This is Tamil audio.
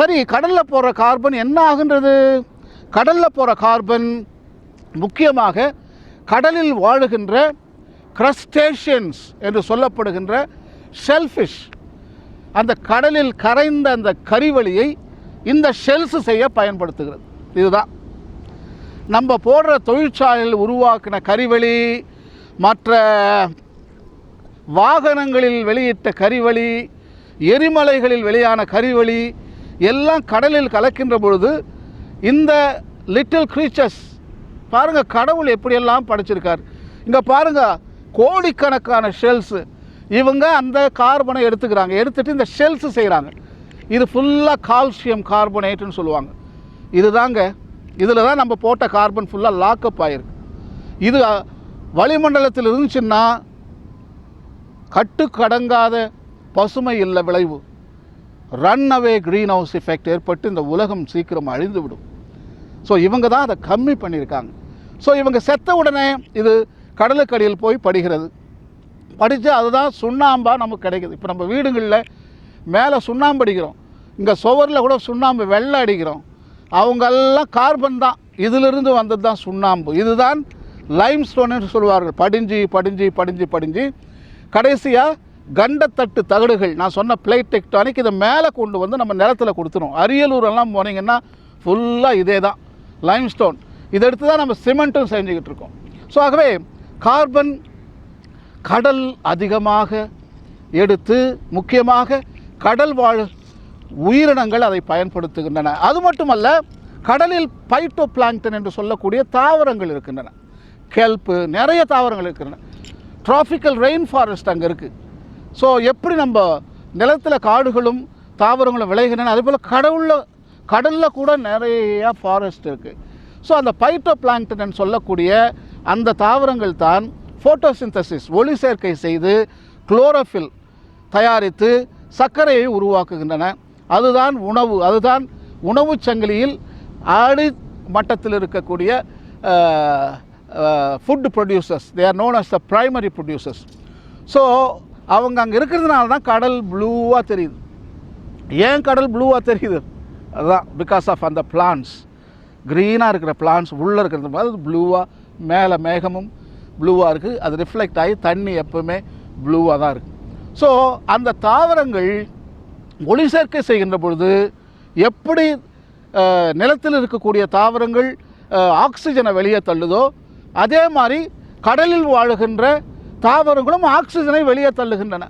சரி கடலில் போகிற கார்பன் என்ன ஆகுன்றது? கடலில் போகிற கார்பன் முக்கியமாக கடலில் வாழுகின்ற கிரஸ்டேஷியன்ஸ் என்று சொல்லப்படுகின்ற ஷெல்ஃபிஷ் அந்த கடலில் கரைந்த அந்த கரிவழியை இந்த ஷெல்ஸ் செய்ய பயன்படுத்துகிறது. இதுதான். நம்ம போடுற தொழிற்சாலையில் உருவாக்கின கரிவழி மற்ற வாகனங்களில் வெளியிட்ட கரிவழி எரிமலைகளில் வெளியான கரிவழி எல்லாம் கடலில் கலக்கின்ற பொழுது இந்த லிட்டில் க்ரீச்சர்ஸ் பாருங்கள் கடவுள் எப்படியெல்லாம் படைச்சிருக்கார். இங்கே பாருங்க கோடிக்கணக்கான ஷெல்ஸு இவங்க அந்த கார்பனை எடுத்துக்கிறாங்க. எடுத்துட்டு இந்த ஷெல்ஸ் செய்கிறாங்க இது ஃபுல்லாக கால்சியம் கார்பனேட்டுன்னு சொல்லுவாங்க. இதுதாங்க இதில் தான் நம்ம போட்ட கார்பன் ஃபுல்லாக லாக்கப் ஆகிருக்கு இது வளிமண்டலத்தில் இருந்துச்சுன்னா கட்டுக்கடங்காத பசுமை இல்லை விளைவு. Runaway greenhouse effect ஏற்பட்டு இந்த உலகம் சீக்கிரம் அழிந்து விடும் ஸோ இவங்க தான் அதை கம்மி பண்ணியிருக்காங்க. ஸோ இவங்க செத்த உடனே இது கடலுக்கடியில் போய் படுகிறது. படித்து அதுதான் சுண்ணாம்பாக நமக்கு கிடைக்குது. இப்போ நம்ம வீடுகளில் மேலே சுண்ணாம்பு அடிக்கிறோம். இங்கே சுவரில் கூட சுண்ணாம்பு வெள்ளை அடிக்கிறோம். அவங்கெல்லாம் கார்பன் தான். இதிலிருந்து வந்தது தான் சுண்ணாம்பு. இதுதான் லைம் ஸ்டோன்னு சொல்லுவார்கள். படிஞ்சு படிஞ்சு படிஞ்சு படிஞ்சு. கடைசியாக கண்டத்தட்டு தகடுகள். நான் சொன்ன பிளேட் டெக்டானிக் இதை மேலே கொண்டு வந்து நம்ம நிலத்துல கொடுத்துரும். அரியலூரெல்லாம் போனீங்கன்னா ஃபுல்லாக இதே தான் லைம்ஸ்டோன் இதை எடுத்து தான் நம்ம சிமெண்ட்டும் செஞ்சுக்கிட்டு இருக்கோம். ஸோ ஆகவே கார்பன் கடல் அதிகமாக எடுத்து முக்கியமாக கடல் வாழ் உயிரினங்கள் அதை பயன்படுத்துகின்றன. அது மட்டுமல்ல கடலில் பைட்டோ பிளாங்டன் என்று சொல்லக்கூடிய தாவரங்கள் இருக்கின்றன. கெல்ப்பு நிறைய தாவரங்கள் இருக்கின்றன. ட்ராபிக்கல் ரெயின் ஃபாரஸ்ட் அங்கே இருக்குது ஸோ எப்படி நம்ம நிலத்தில் காடுகளும் தாவரங்களும் விளைகின்றன? அதே போல் கடவுளில் கடலில் கூட நிறையா ஃபாரஸ்ட் இருக்குது ஸோ அந்த பைட்டோ பிளாங்டன் சொல்லக்கூடிய அந்த தாவரங்கள் தான் ஃபோட்டோசிந்தசிஸ் ஒளி சேர்க்கை செய்து குளோரோஃபில் தயாரித்து சர்க்கரையை உருவாக்குகின்றன. அதுதான் உணவு அதுதான் உணவுச் சங்கிலியில் அடி மட்டத்தில் இருக்கக்கூடிய food producers they are known as the primary producers so அவங்க அங்கே இருக்கிறதுனால தான் கடல் ப்ளூவாக தெரியுது. ஏன் கடல் ப்ளூவாக தெரியுது? அதுதான் பிகாஸ் ஆஃப் அந்த பிளான்ஸ் க்ரீனாக இருக்கிற பிளான்ஸ் உள்ளே இருக்கிறது அது ப்ளூவாக மேலே மேகமும் ப்ளூவாக இருக்குது அது ரிஃப்ளெக்ட் ஆகி தண்ணி எப்போவுமே ப்ளூவாக தான் இருக்குது ஸோ அந்த தாவரங்கள் ஒளி சேர்க்கை செய்கின்ற பொழுது எப்படி நிலத்தில் இருக்கக்கூடிய தாவரங்கள் ஆக்சிஜனை வெளியே தள்ளுதோ அதே மாதிரி கடலில் வாழுகின்ற தாவரங்களும் ஆக்சிஜனை வெளியே தள்ளுகின்றன.